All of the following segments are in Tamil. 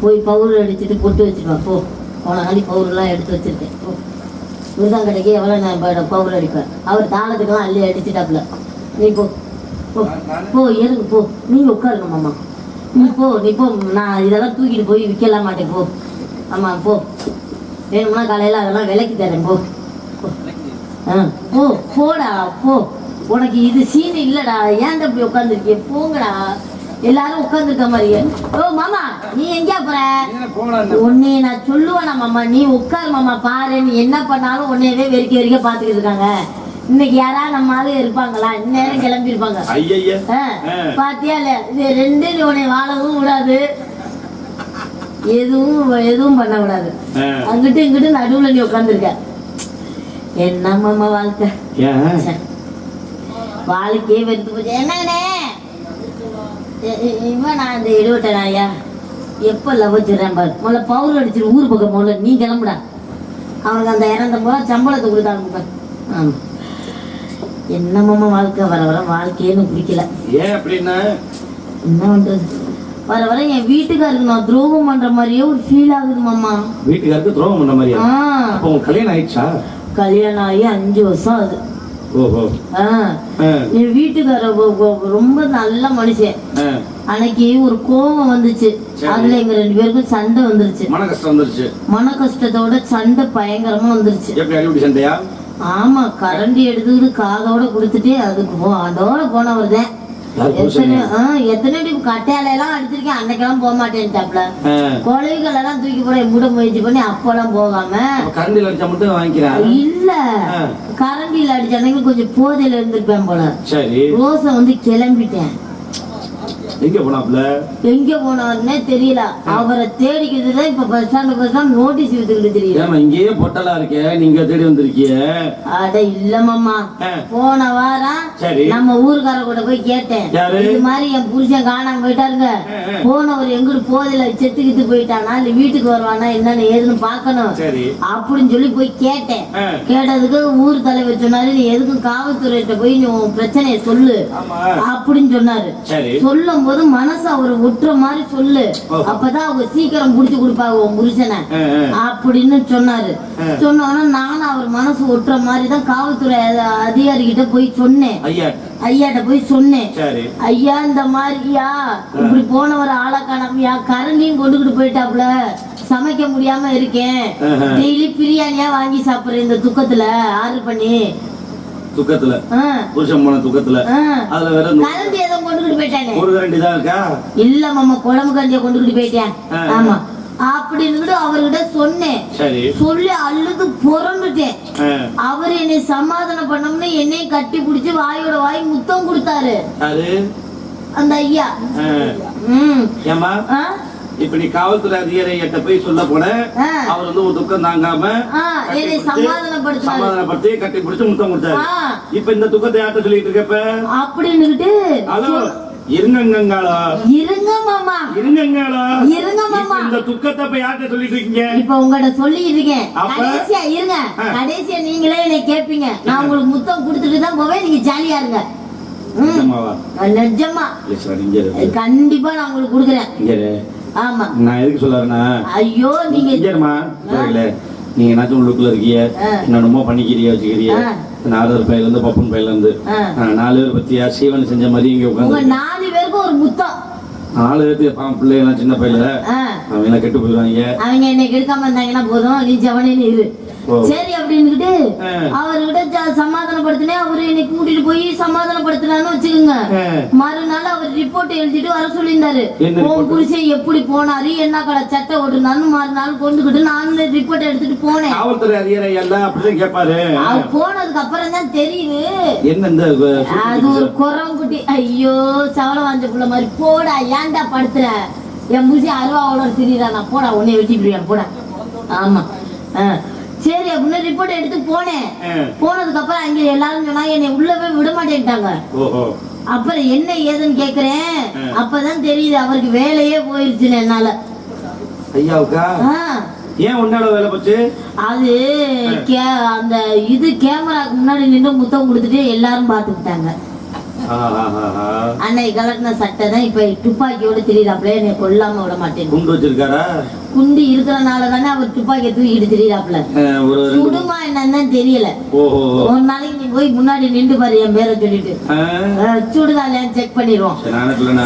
போய் பவுடர் அடிச்சுட்டு பொட்டு வச்சுட்டு போ. போன நாளைக்கு பவுர்லாம் எடுத்து வச்சிருக்கேன். போ. விருதம் கடைக்கு எவ்வளோ நான் பவுடர் அடிப்பேன். அவர் தாளத்துக்கெல்லாம் அள்ளி அடிச்சுட்டாப்புல. நீ போ. போ. போ எதுக்கு போ. நீங்கள் உட்காருங்க மாமா. நீ போ நீ போ. நான் இதெல்லாம் தூக்கிட்டு போய் விற்கலாம் மாட்டேன் போ. ஆமாம் போ. வேணும்னா காலையில் அதெல்லாம் விலைக்கு தரேன் போ. போ போடா போ. உனக்கு இது சீன் இல்லடா. ஏன்டா இப்படி உட்காந்துருக்கிய போங்கடா. எல்லாரும் உட்காந்துருக்க மாதிரியே. ஓ மாமா நீ எங்கேயா போற? உன்னைய நான் சொல்லுவேனா மாமா. நீ உட்காரு மாமா. பாரு நீ என்ன பண்ணாலும் உன்னையவே வெறிக்க வெறிக்க பாத்துக்கிட்டு இருக்காங்க. இன்னைக்கு யாரா நம்ம ஆளு இருப்பாங்களா? இந்நேரம் கிளம்பி இருப்பாங்க பாத்தியா இல்ல இது ரெண்டு உன்னை வாழவும் விடாது. எதுவும் எதுவும் பண்ண விடாது. அங்கிட்டு இங்கிட்டு நடுவுல நீ உட்காந்துருக்க என்ன மாமா வாழ்க்கை. வாழ்க்கையே வெறுத்து போச்சு என்னங்கண்ணே இவன் நான் இந்த இடுவட்ட நாயா எப்போ லவ் வச்சிடறேன் பாரு முதல்ல பவுர் அடிச்சிரு ஊர் பக்கம் முதல்ல நீ கிளம்புடா அவனுக்கு அந்த இறந்த போல சம்பளத்தை கொடுத்தாங்க பாரு ஆமா என்ன மாமா வாழ்க்கை வர வர வாழ்க்கையே எனக்கு பிடிக்கல ஏன் அப்படின்னா என்ன பண்றது வர வர என் வீட்டுக்காருக்கு நான் துரோகம் பண்ற மாதிரியே ஒரு ஃபீல் ஆகுது மாமா வீட்டுக்காருக்கு துரோகம் பண்ண மாதிரியா அப்போ உங்க கல்யாணம் ஆயிடுச்சா கல்யாணம் ஆகி அஞ்சு வருஷம் ஆ, என் வீட்டுக்கார ரொம்ப நல்ல மனுஷன். அன்னைக்கு ஒரு கோபம் வந்துச்சு. அதுல எங்க ரெண்டு பேருக்கும் சண்டை வந்துருச்சு. மன கஷ்டம் வந்துருச்சு. மன கஷ்டத்தோட சண்டை பயங்கரமா வந்துருச்சு. ஆமா கரண்டி எடுத்துக்கிட்டு காதோட கொடுத்துட்டு அதுக்கு போ அதோட போனவர் தான். யார் புருஷன்? எத்தனை கட்டையால எல்லாம் அடிச்சிருக்கேன். அன்னைக்கெல்லாம் போக மாட்டேன்ட்டாப்ல. கொலைகள் எல்லாம் தூக்கி போட மூட முயற்சி பண்ணி அப்பெல்லாம் போகாம. அப்ப கரண்டில் அடிச்சா மட்டும் வாங்கிக்கிறேன். இல்ல. கரண்டில அடிச்ச அன்னைக்கு கொஞ்சம் போதையில இருந்திருப்பேன் போல. சரி. ரோஸ வந்து கிளம்பிட்டேன். எங்க போனாப்ல எங்க போனாருன்னே தெரியல. அவரை தேடிக்கிட்டு தான் இப்ப bus stand bus stand notice வித்துக்கிட்டு தெரியல ஏமா இங்கேயே பொட்டலா இருக்கே நீங்க தேடி வந்திருக்கிய? அட இல்ல மாமா. போன வாரம். நம்ம ஊருக்கார கூட போய் கேட்டேன்? இது மாதிரி என் புருஷன் காணாம போயிட்டாருங்க. போனவர் எங்கிட்டு போதில செத்துக்கிட்டு போயிட்டானா இல்ல வீட்டுக்கு வருவானா என்னன்னு ஏதுன்னு பாக்கணும் அப்படின்னு சொல்லி போய் கேட்டேன். கேட்டதுக்கு ஊர் தலைவர் சொன்னாரு நீ எதுக்கும் காவல்துறையிட்ட போய் நீ உன் பிரச்சனைய சொல்லு. அப்படின்னு சொன்னாரு. சொல்லும் போது மனசு அவர் ஒட்டுற மாதிரி சொல்லு. அப்பதான் அவங்க சீக்கிரம் புடிச்சு கொடுப்பாங்க உன் புருஷனை. அப்படின்னு சொன்னாரு. சொன்னோன்னா நானும் அவர் மனசு ஒட்டுற மாதிரி தான் காவல்துறை அத- அதிகாரிகிட்ட போய் சொன்னேன். ஐயா. ஐயாட்ட போய் சொன்னேன். ஐயா இந்த மாதிரியா? இப்படி போனவர் ஆளை காணாமையா? கரண்டியும் கொண்டுகிட்டு போயிட்டாப்ல சமைக்க முடியாம இருக்கேன். டெய்லி பிரியாணியா வாங்கி சாப்பிடுறேன் இந்த துக்கத்துல. ஆர்டர் பண்ணி. துக்கத்துல புருஷன் போன துக்கத்துல. அதுல வேற கரண்டி ஏதோ கொண்டுகிட்டு போயிட்டானே. ஒரு கரண்டி தான் இருக்கா? இல்ல மாமா குழம்பு கஞ்சிய கொண்டுகிட்டு போயிட்டேன். ஆமா. அப்படின்னு அவர்கிட்ட சொன்னேன். சொல்லி அழுது புறந்துட்டேன். அவர் என்னை சமாதானம் பண்ணோம்னு என்னையும் கட்டி பிடிச்சி வாயோட வாய் முத்தம் கொடுத்தாரு. அந்த ஐயா. ஆ. ம் ஏம்மா ஆ? இப்ப நீ காவல்துறை அதிகாரிகிட்ட போய் சொல்ல போன. அவர் வந்து ஒரு துக்கம் தாங்காம கட்டி. சமாதானப்படுத்தி கட்டி பிடிச்சு முத்தம் கொடுத்தாரு. இப்ப இந்த துக்கத்தை யார்கிட்ட சொல்லிட்டு இருக்கப்ப அப்படின்னுகிட்டு ஹலோ இருங்கங்காளா இருங்க மாமா இருங்கங்காளா இருங்க மாமா இந்த துக்கத்தை இப்ப யார்கிட்ட சொல்லிட்டு இருக்கீங்க இப்ப உங்கள்ட்ட சொல்லி இருக்கேன்? கடைசியா இருங்க. கடைசியா நீங்களே என்னை கேட்பீங்க நான் உங்களுக்கு முத்தம் கொடுத்துட்டு தான் போவேன் நீங்க ஜாலியா இருங்க? நிஜமா. கண்டிப்பா நான் உங்களுக்கு கொடுக்குறேன். ஆமா. நான் எதுக்கு சொல்லுறேன்னா ஐயோ நீங்க இங்க இருமா. சரிங்களே நீங்க என்னாச்சும் உள்ளுக்குள்ள இருக்கீங்க. என்னென்னமோ பண்ணிக்கிறிய வச்சுக்கிறிய ஆ. நாரதர் பையில இருந்து பப்பன் பையில இருந்து நாலு பேர் பத்தியா? சீவன் செஞ்ச மாதிரி இங்க உட்காந்து நாலு பேருக்கும் ஒரு முத்தம். நாலு பேர்த்து பாவம் பிள்ளைங்க சின்ன பையில. அவங்க எல்லாம் கெட்டு போயிடுவாங்க? அவங்க என்னை கெடுக்காம இருந்தாங்கன்னா போதும். நீ ஜவனேன்னு இரு. சரி அப்படின்னுகிட்டு ஆ. அவர்கிட்ட சமாதானப்படுத்தினே அவரு என்னை கூட்டிட்டு போய் சமாதானப்படுத்தினான்னு வச்சுக்கோங்க. மறுநாள் அவர் ரிப்போர்ட் எழுதிட்டு வர சொல்லியிருந்தாரு. உன்? புருஷன் எப்படி போனாரு? என்ன கடை சட்டை ஓட்டுனான்னு மறுநாள் கொண்டுகிட்டு நான் ரிப்போர்ட் எடுத்துட்டு போனேன். காவல்துறை அதிகாரி எல்லாம் அப்படிதான் கேட்பாரு அவர் போனதுக்கு அப்புறம் தான் தெரியுது. என்ன இந்த அது ஒரு குரங்குட்டி ஐயோ சவள வாஞ்ச புள்ள மாதிரி. போடா ஏன்டா படுத்துற? என் புருஷன் அருவாவோட திரியிறானா. போடா உன்னை வெட்டி போடா. ஆமா. ஆ. சரி அப்படின்னு ரிப்போர்ட் எடுத்து போனேன். போனதுக்கு அப்புறம் அங்க எல்லாரும் சொன்னாங்க என்னை உள்ளவே விட மாட்டேன்ட்டாங்க. அப்புறம் என்ன ஏதுன்னு கேக்குறேன். அப்பதான் தெரியுது அவருக்கு வேலையே போயிருச்சுன்னு என்னால. ஐயாவுக்கா. ஏன் உன்னால வேலை போச்சு? அது கே அந்த இது கேமராக்கு முன்னாடி நின்று முத்தம் கொடுத்துட்டு எல்லாரும் பார்த்துக்கிட்டாங்க. அன்னைக்கு கலட்டின சட்டை தான் இப்ப துப்பாக்கியோட திரியிறாப்ல என்னை கொல்லாம விட மாட்டேன் குண்டு வச்சிருக்காரா? குண்டு இருக்கிறனால தானே அவர் துப்பாக்கியை தூக்கிட்டு திரியிறாப்ல சுடுமா என்னன்னு தெரியல. ஒரு நாளைக்கு போய் முன்னாடி நின்று பாரு என் பேரை சொல்லிட்டு. அஹ், அஹ், சுடுதா இல்லையான்னு செக் பண்ணிடுவோம்.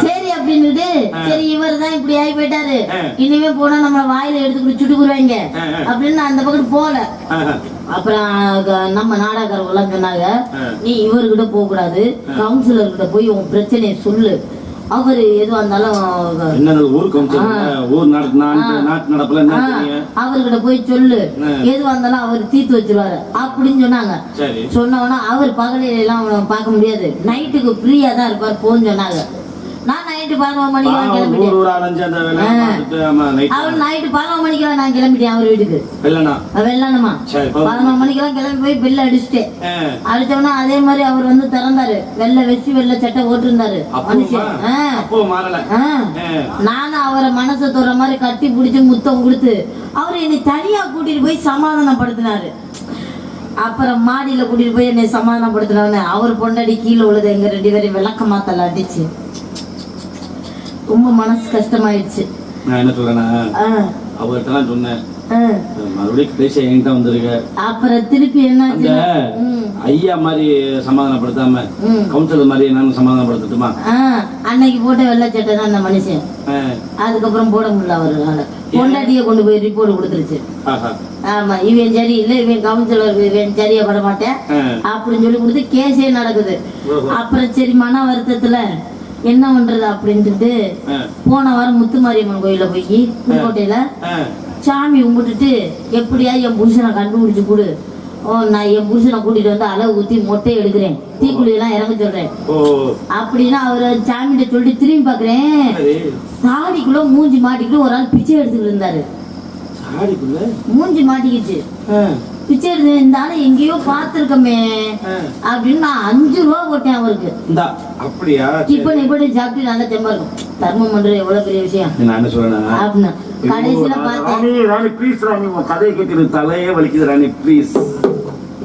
சரி, அப்படின்னுட்டு சரி இவர் தான் இப்படி ஆகி போயிட்டாரு. இனிமே போனா நம்ம வாயில எடுத்துக்கிட்டு சுட்டுக்குருவாங்க. அப்படின்னு நான் அந்த பக்கம் போல அப்புறம் நம்ம நாடகர்கள் எல்லாம் சொன்னாங்க. நீ இவர்கிட்ட போக கூடாது கவுன்சிலர் கிட்ட போய் உன் பிரச்சனையை சொல்லு. அவரு எதுவா இருந்தாலும் அவர்கிட்ட போய் சொல்லு. எதுவா இருந்தாலும் அவர் தீர்த்து வச்சிருவாரு. அப்படின்னு சொன்னாங்க. சொன்னவனா அவர் பகலில எல்லாம் பார்க்க முடியாது. நைட்டுக்கு ஃப்ரீயா தான் இருப்பார் போன்னு சொன்னாங்க. நான் நைட்டு பதினோரு மணிக்கு கிளம்பிட்டேன். அவர் நைட்டு பதினோரு மணிக்கெல்லாம் நான் கிளம்பிட்டேன் அவர் வீட்டுக்கு. சரி பதினொரு- மணிக்கெல்லாம் கிளம்பி போய் பில் அடிச்சுட்டேன். அஹ், அடிச்சவனா அதே மாதிரி அவர் வந்து திறந்தாரு. வெள்ளை வெச்சு வெள்ளை சட்டை போட்டிருந்தாரு? மனுஷன். நானும் அவரை மனசை தொடுற மாதிரி கட்டி பிடிச்சி முத்தம் கொடுத்து அவர் என்னை தனியா கூட்டிட்டு போய் சமாதானப்படுத்தினாரு. அப்புறம் மாடியில கூட்டிட்டு போய் என்னை சமாதானப்படுத்தினவனே அவர் பொண்டாடி கீழே உள்ளது எங்க ரெண்டு பேரும் விளக்க மாத்தல அடிச்சு. ரொம்ப மனசு கஷ்டமாயிடுச்சு நான் என்ன சொல்றேன்னா ஆ, அவர்கிட்டலாம் சொன்னேன். மறுபடியும் கடைசி என்கிட்ட வந்திருக்க. அப்புறம் திருப்பி ம், ஐயா மாதிரி சமாதானப்படுத்தாம. கவுன்சிலர் மாதிரி நான் சமாதானப்படுத்தட்டுமா? அன்னைக்கு போட்ட வெள்ளை சட்டை தான் அந்த மனுஷன். அதுக்கப்புறம் போட முடியல அவரால் பொண்டாட்டியை கொண்டு போய் ரிப்போர்ட் கொடுத்துருச்சு. ஆமா இவன் சரி இல்லை இவன் கவுன்சிலர் இவன் சரியா பட மாட்டேன் அப்படின்னு சொல்லி கொடுத்து கேஸே நடக்குது. அப்புறம் சரி மன வருத்தத்துல என்ன பண்றது அப்படின்ட்டு போன வாரம் முத்துமாரியம்மன் கோயில போய் புதுக்கோட்டையில சாமி கும்பிட்டுட்டு எப்படியா என் புருஷனை கண்டுபிடிச்சு கொடு. ஓ நான் என் புருஷனை கூட்டிட்டு வந்து அளவு ஊத்தி மொட்டை எடுக்கிறேன். தீக்குழி எல்லாம் இறங்க சொல்றேன். அப்படின்னா அவரு சாமிகிட்ட சொல்லிட்டு திரும்பி பாக்குறேன். தாடிக்குள்ள மூஞ்சி மாட்டிக்கிட்டு ஒரு ஆள் பிச்சை எடுத்துக்கிட்டு இருந்தாரு. மூஞ்சி மாட்டிக்கிச்சு. அஹ், பிச்சை எடுத்து இந்த ஆளை எங்கேயோ பார்த்திருக்கமே. அப்படின்னு நான் அஞ்சு ரூபா போட்டேன் அவருக்கு. அப்படியா. இப்ப இப்படி சாப்பிட்டு நல்ல தெம்பா இருக்கும். தர்மம் பண்றது எவ்வளவு பெரிய விஷயம்? நான் அப்படின்னு கடைசியில பார்த்தேன். ராணி ப்ளீஸ் ராணி உன் கதையை கேட்கிறது தலையே வலிக்குது ராணி ப்ளீஸ்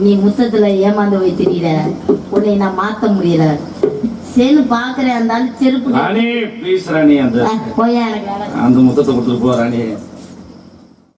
நீ முத்தத்துல ஏமாந்து போய் தெரியல உன்னை நான் மாத்த முடியல. சரின்னு பாக்குறேன் அந்த செருப்பு ராணி ப்ளீஸ் ராணி அந்த போயா. அந்த முத்தத்தை கொடுத்துட்டு போ ராணி.